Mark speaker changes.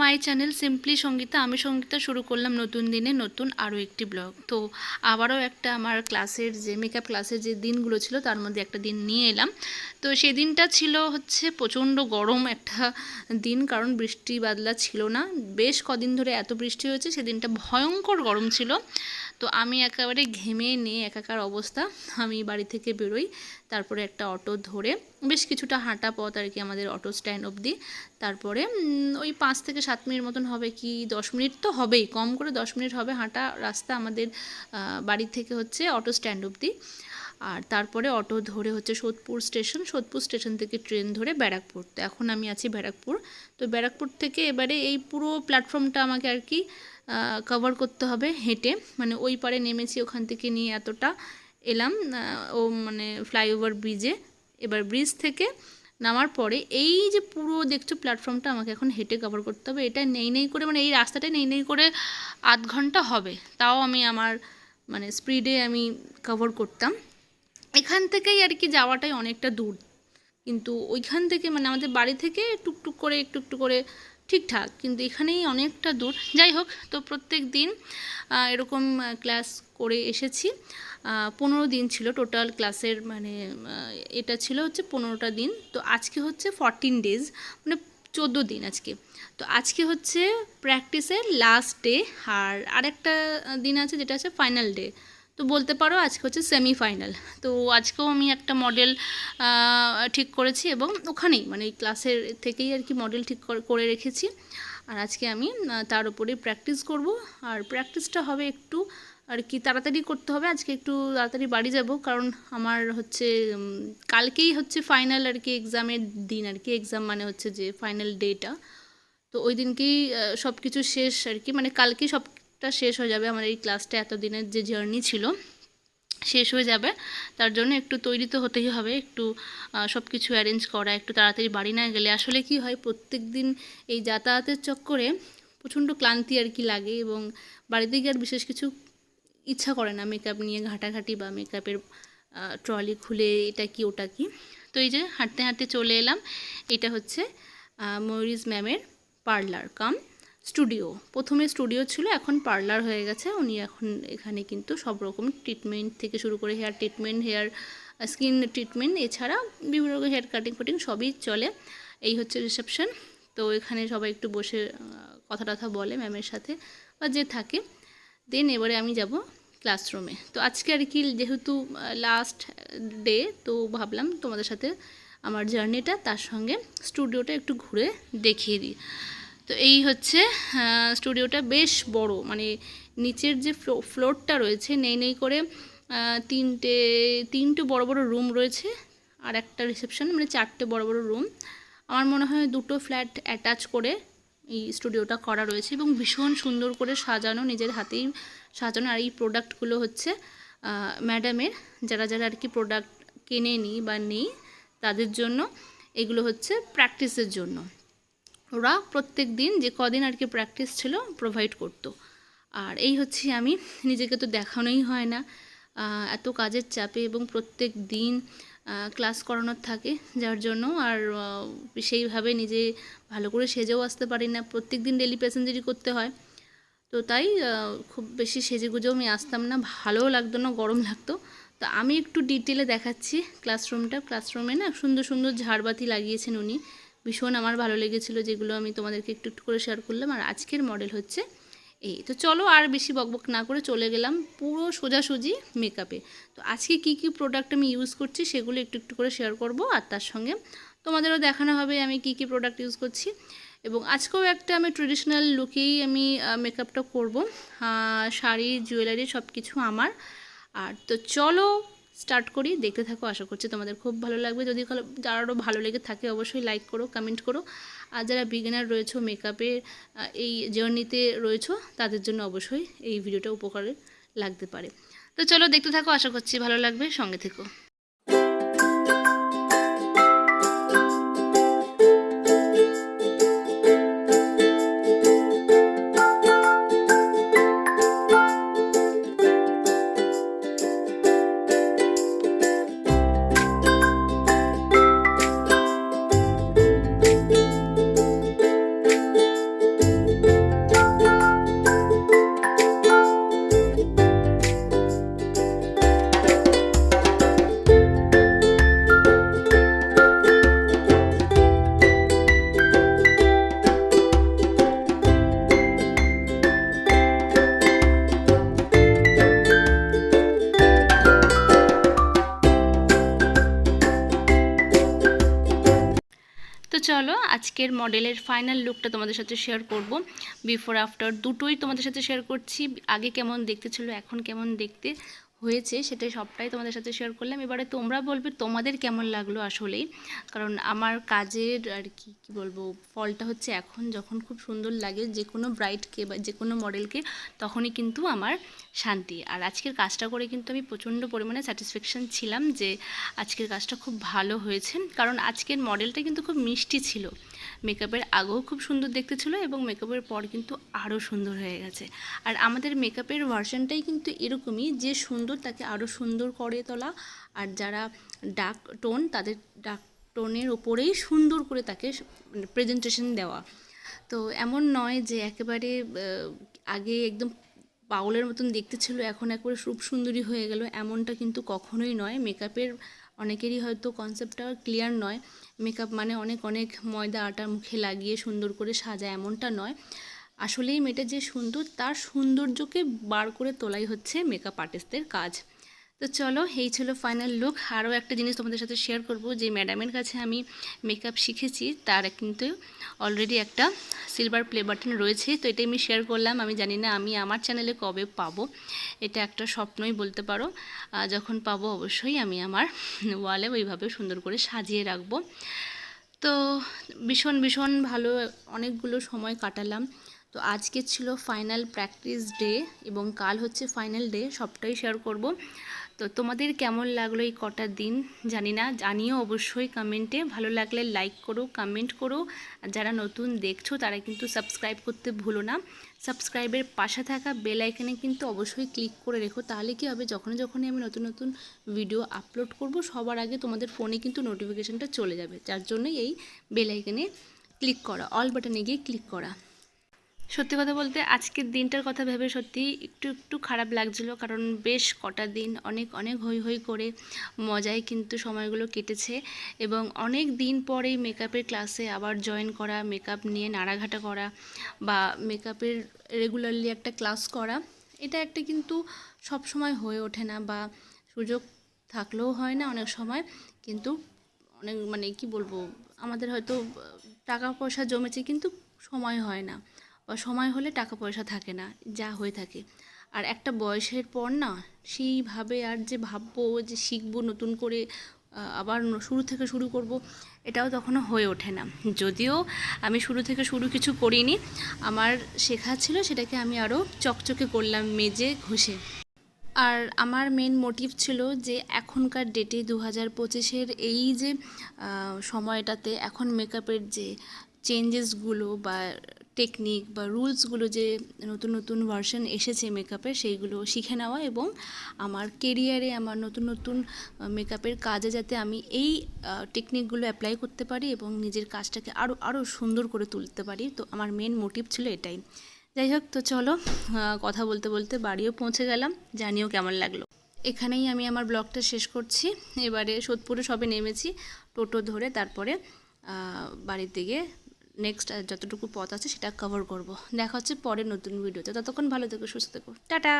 Speaker 1: My channel simply Sangeeta. আমি সঙ্গীতা শুরু করলাম নতুন দিনে, নতুন আরও একটি ব্লগ। তো আবারও একটা আমার ক্লাসের যে মেকআপ ক্লাসের যে দিনগুলো ছিল, তার মধ্যে একটা দিন নিয়ে এলাম। তো সেই দিনটা ছিল হচ্ছে প্রচণ্ড গরম একটা দিন, কারণ বৃষ্টি বাদলা ছিল না। বেশ কদিন ধরে এত বৃষ্টি হয়েছে, সেদিনটা ভয়ঙ্কর গরম ছিল। তো আমি একেবারে ঘেমে নিয়ে একাকার অবস্থা। আমি বাড়ি থেকে বেরোই, তারপরে একটা অটো ধরে, বেশ কিছুটা হাঁটা পথ আর কি আমাদের অটো স্ট্যান্ড অবধি। তারপরে ওই পাঁচ থেকে সাত মিনিট মতন হবে কি, দশ মিনিট তো হবেই, কম করে দশ মিনিট হবে হাঁটা রাস্তা আমাদের বাড়ি থেকে হচ্ছে অটো স্ট্যান্ড অবধি। আর তারপরে অটো ধরে হচ্ছে সোদপুর স্টেশন সোদপুর স্টেশন থেকে ট্রেন ধরে ব্যারাকপুর। তো এখন আমি আছি ব্যারাকপুর। তো ব্যারাকপুর থেকে এবারে এই পুরো প্ল্যাটফর্মটা আমাকে আর কি কভার করতে হবে হেঁটে। মানে ওই পারে নেমেছি ওখান থেকে নিয়ে এতটা এলাম ও মানে ফ্লাইওভার ব্রিজে এবার ব্রিজ থেকে নামার পরে এই যে পুরো দেখছ প্ল্যাটফর্মটা আমাকে এখন হেঁটে কভার করতে হবে। এটা নেই নেই করে মানে এই রাস্তাটা নেই নেই করে আধ ঘণ্টা হবে। তাও আমি আমার মানে স্পিডে আমি কভার করতাম। এখান থেকেই আর কি যাওয়াটাই অনেকটা দূর। কিন্তু ওইখান থেকে মানে আমাদের বাড়ি থেকে টুকটুক করে, একটু একটু করে ঠিকঠাক, কিন্তু এখানেই অনেকটা দূর। যাই হোক, তো প্রত্যেক দিন এরকম ক্লাস করে এসেছি। পনেরো দিন ছিল টোটাল ক্লাসের মানে এটা ছিল হচ্ছে পনেরোটা দিন। তো আজকে হচ্ছে ফরটিন ডেজ মানে চোদ্দ দিন আজকে। তো আজকে হচ্ছে প্র্যাকটিসের লাস্ট ডে আর আরেকটা দিন আছে যেটা হচ্ছে ফাইনাল ডে তো বলতে পারো আজকে হচ্ছে সেমিফাইনাল তো আজকেও আমি একটা মডেল ঠিক করেছি এবং ওখানেই মানে ক্লাসের থেকেই আর কি মডেল ঠিক করে- রেখেছি। আর আজকে আমি তার উপরেই প্র্যাকটিস করব। আর প্র্যাকটিসটা হবে একটু আর কি তাড়াতাড়ি করতে হবে। আজকে একটু তাড়াতাড়ি বাড়ি যাব কারণ আমার হচ্ছে কালকেই হচ্ছে ফাইনাল আর কি এক্সামের দিন আর কি। এক্সাম মানে হচ্ছে যে ফাইনাল ডেটা তো ওই দিনকেই সব কিছু শেষ আর কি। মানে কালকেই সবটা শেষ হয়ে যাবে, আমার এই ক্লাসটা এতদিনের যে জার্নি ছিল, শেষ হয়ে যাবে। তার জন্য একটু তৈরি তো হতেই হবে, একটু সব কিছু অ্যারেঞ্জ করা, একটু তাড়াতাড়ি বাড়ি না গেলে। আসলে কি হয় প্রত্যেক দিন এই যাতায়াতের চক্করে প্রচণ্ড ক্লান্তি আর কি লাগে এবং বাড়িতে গিয়ে আর বিশেষ কিছু ইচ্ছা করে না। মেকআপ নিয়ে ঘাটাঘাটি বা মেকআপের ট্রলি খুলে এটা কি, ওটা কি। তো এই যে হাঁটতে হাঁটতে চলে এলাম, এটা হচ্ছে ময়ূরিজ ম্যামের পার্লার কাম স্টুডিও। প্রথমে স্টুডিও ছিল, এখন পার্লার হয়ে গেছে। উনি এখন এখানে কিন্তু সব রকম ট্রিটমেন্ট থেকে শুরু করে hair treatment, hair skin treatment, এছাড়া বিভিন্ন রকম হেয়ার কাটিং ফাটিং সবই চলে। এই হচ্ছে রিসেপশন। তো এখানে সবাই একটু বসে কথা টথা বলে ম্যামের সাথে বা যে থাকে। দেন এবারে আমি যাব ক্লাসরুমে। তো আজকে আর কি, যেহেতু লাস্ট ডে তো ভাবলাম তোমাদের সাথে আমার জার্নিটা তার সঙ্গে স্টুডিওটা একটু ঘুরে দেখিয়ে দিই। তো এই হচ্ছে স্টুডিওটা বেশ বড় মানে নিচের যে ফ্লো- ফ্লোরটা রয়েছে, নেই নেই করে তিনটে তিনটে বড় বড় রুম রয়েছে আর একটা রিসেপশন মানে চারটে বড় বড় রুম। আমার মনে হয় দুটো ফ্ল্যাট অ্যাটাচ করে এই স্টুডিওটা করা রয়েছে এবং ভীষণ সুন্দর করে সাজানো, নিজের হাতেই সাজানো আর এই প্রোডাক্টগুলো হচ্ছে ম্যাডামের, যারা যারা আর কি প্রোডাক্ট কেনে নি বা নেই তাদের জন্য, এগুলো হচ্ছে প্র্যাকটিসের জন্য। ওরা প্রত্যেক দিন যে কদিন আর কি প্র্যাকটিস ছিল প্রোভাইড করতো। আর এই হচ্ছে আমি নিজেকে তো দেখানোই হয় না। এত কাজের চাপে এবং প্রত্যেক দিন ক্লাস করানোর থাকে যার জন্য। আর সেইভাবে নিজে ভালো করে সেজেও আসতে পারি না। প্রত্যেক দিন ডেলি প্যাসেঞ্জারি করতে হয়। তো তাই খুব বেশি সেজে গুজেও আমি আসতাম না। ভালোও লাগতো না, গরম লাগতো। তো আমি একটু ডিটেলে দেখাচ্ছি ক্লাসরুমটা ক্লাসরুমে না সুন্দর সুন্দর ঝাড়বাতি লাগিয়েছেন উনি। ভীষণ আমার ভালো লেগেছিল, যেগুলো আমি তোমাদেরকে একটু একটু করে শেয়ার করলাম। আর আজকের মডেল হচ্ছে এই। তো চলো আর বেশি বকবক না করে চলে গেলাম পুরো সোজাসুজি মেকআপে তো আজকে কি কি প্রোডাক্ট আমি ইউজ করছি সেগুলো একটু একটু করে শেয়ার করব, আর তার সঙ্গে তোমাদেরও দেখানো হবে আমি কি কি প্রোডাক্ট ইউজ করছি। এবং আজকেও একটা আমি ট্রেডিশনাল লুকেই আমি মেকআপটা করব। শাড়ি জুয়েলারি সব কিছু আমার। আর তো চলো স্টার্ট করি, দেখতে থাকো, আশা করছি তোমাদের খুব ভালো লাগবে। যদি যারারও ভালো লেগে থাকে অবশ্যই লাইক করো কমেন্ট করো। আর যারা বিগিনার রয়েছো মেকআপের এই জার্নিতে রয়েছো, তাদের জন্য অবশ্যই এই ভিডিওটা উপকারে লাগতে পারে। তো চলো, দেখতে থাকো, আশা করছি ভালো লাগবে। সঙ্গে থেকো। আজকের মডেলের ফাইনাল লুকটা তোমাদের সাথে শেয়ার করব। বিফোর আফটার দুটোই তোমাদের সাথে শেয়ার করছি। আগে কেমন দেখতে ছিল, এখন কেমন দেখতে। হয়েছে, সেটাই সবটাই তোমাদের সাথে শেয়ার করলাম। এবারে তোমরা বলবে তোমাদের কেমন লাগল আসলেই। কারণ আমার কাজের আর কি, কী বলব, ফলটা হচ্ছে এখন যখন খুব সুন্দর লাগে যে কোনো ব্রাইডকে বা যে কোনো মডেলকে তখনই কিন্তু আমার শান্তি। আর আজকের কাজটা করে কিন্তু আমি প্রচণ্ড পরিমাণে স্যাটিসফ্যাকশান ছিলাম যে আজকের কাজটা খুব ভালো হয়েছে। কারণ আজকের মডেলটা কিন্তু খুব মিষ্টি ছিল। মেকআপের আগেও খুব সুন্দর দেখতে ছিল এবং মেকআপের পর কিন্তু আরও সুন্দর হয়ে গেছে। আর আমাদের মেকআপের ভার্সনটাই কিন্তু এরকমই, যে সুন্দর তাকে আরও সুন্দর করে তোলা। আর যারা ডার্ক টোন, তাদের ডার্ক টোনের ওপরেই সুন্দর করে তাকে প্রেজেন্টেশন দেওয়া। তো এমন নয় যে একেবারে আগে একদম পাগলের মতন দেখতে ছিল এখন একবারে রূপ সুন্দরী হয়ে গেল, এমনটা কিন্তু কখনোই নয়। মেকআপের অনেকেরই হয়তো কনসেপ্টটা ক্লিয়ার নয়। মেকআপ মানে অনেক অনেক ময়দা আটার মুখে লাগিয়ে সুন্দর করে সাজা, এমনটা নয়। আসলেই মেয়েটা যে সুন্দর, তার সৌন্দর্যকে বার করে তোলাই হচ্ছে মেকআপ আর্টিস্টদের কাজ। তো চলো, এই ছিল ফাইনাল লুক আরও একটা জিনিস তোমাদের সাথে শেয়ার করব, যে ম্যাডামের কাছে আমি মেকআপ শিখেছি, তার কিন্তু অলরেডি একটা সিলভার প্লে বাটন রয়েছে। তো এটাই আমি শেয়ার করলাম। আমি জানি না আমি আমার চ্যানেলে কবে পাবো। এটা একটা স্বপ্নই বলতে পারো। যখন পাবো অবশ্যই আমি আমার ওয়ালে ওইভাবে সুন্দর করে সাজিয়ে রাখব। তো ভীষণ ভীষণ ভালো অনেকগুলো সময় কাটালাম। তো আজকে ছিল ফাইনাল প্র্যাকটিস ডে এবং কাল হচ্ছে ফাইনাল ডে সবটাই শেয়ার করব। তো তোমাদের কেমন লাগল এই কটা দিন? জানি না, জানিও অবশ্যই কমেন্টে ভালো লাগলে লাইক করো কমেন্ট করো। আর যারা নতুন দেখছ, তারা কিন্তু সাবস্ক্রাইব করতে ভুলো না। সাবস্ক্রাইবের পাশে থাকা বেল আইকনে কিন্তু অবশ্যই ক্লিক করে রেখো। তাহলে কি হবে? যখন যখনই আমি নতুন নতুন ভিডিও আপলোড করব, সবার আগে তোমাদের ফোনে কিন্তু নোটিফিকেশানটা চলে যাবে। যার জন্যই এই বেল আইকনে ক্লিক করা। অল বাটনে গিয়ে ক্লিক করা। সত্যি কথা বলতে আজকের দিনটার কথা ভেবে সত্যি একটু একটু খারাপ লাগছিল। কারণ বেশ কটা দিন অনেক অনেক হই হই করে মজায় কিন্তু সময়গুলো কেটেছে এবং অনেক দিন পরেই মেকআপের ক্লাসে আবার জয়েন করা মেকআপ নিয়ে নাড়াঘাটা করা বা মেকআপের রেগুলারলি একটা ক্লাস করা, এটা একটা কিন্তু সব সময় হয়ে ওঠে না বা সুযোগ থাকলেও হয় না অনেক সময়। কিন্তু অনেক মানে কি বলব, আমাদের হয়তো টাকা পয়সা জমেছে কিন্তু সময় হয় না। বা সময় হলে টাকা পয়সা থাকে না, যা হয়ে থাকে। আর একটা বয়সের পর না, সেইভাবে আর যে ভাববো যে শিখব, নতুন করে আবার শুরু থেকে শুরু করব, এটাও তখনও হয়ে ওঠে না। যদিও আমি শুরু থেকে শুরু কিছু করিনি, আমার শেখা ছিল সেটাকে আমি আরও চকচকে করলাম মেজে ঘষে। আর আমার মেন মোটিভ ছিল যে এখনকার ডেটে দু হাজার পঁচিশের এই যে সময়টাতে এখন মেকআপের যে চেঞ্জেসগুলো বা টেকনিক বা রুলসগুলো যে নতুন নতুন ভার্সন এসেছে মেকআপের সেইগুলো শিখে নেওয়া এবং আমার কেরিয়ারে আমার নতুন নতুন মেকআপের কাজে যাতে আমি এই টেকনিকগুলো অ্যাপ্লাই করতে পারি এবং নিজের কাজটাকে আরও আরও সুন্দর করে তুলতে পারি। তো আমার মেন মোটিভ ছিল এটাই। যাই হোক, তো চলো কথা বলতে বলতে বাড়িও পৌঁছে গেলাম। জানিও কেমন লাগল। এখানেই আমি আমার ব্লগটা শেষ করছি। এবারে সোদপুরে সবে নেমেছি, টোটো ধরে তারপরে বাড়ির দিকে নেক্সট যতটুকু পথ আছে সেটা কভার করব। দেখা হচ্ছে পরে নতুন ভিডিওতে ততক্ষণ ভালো থেকো, সুস্থ থেকো। টাটা!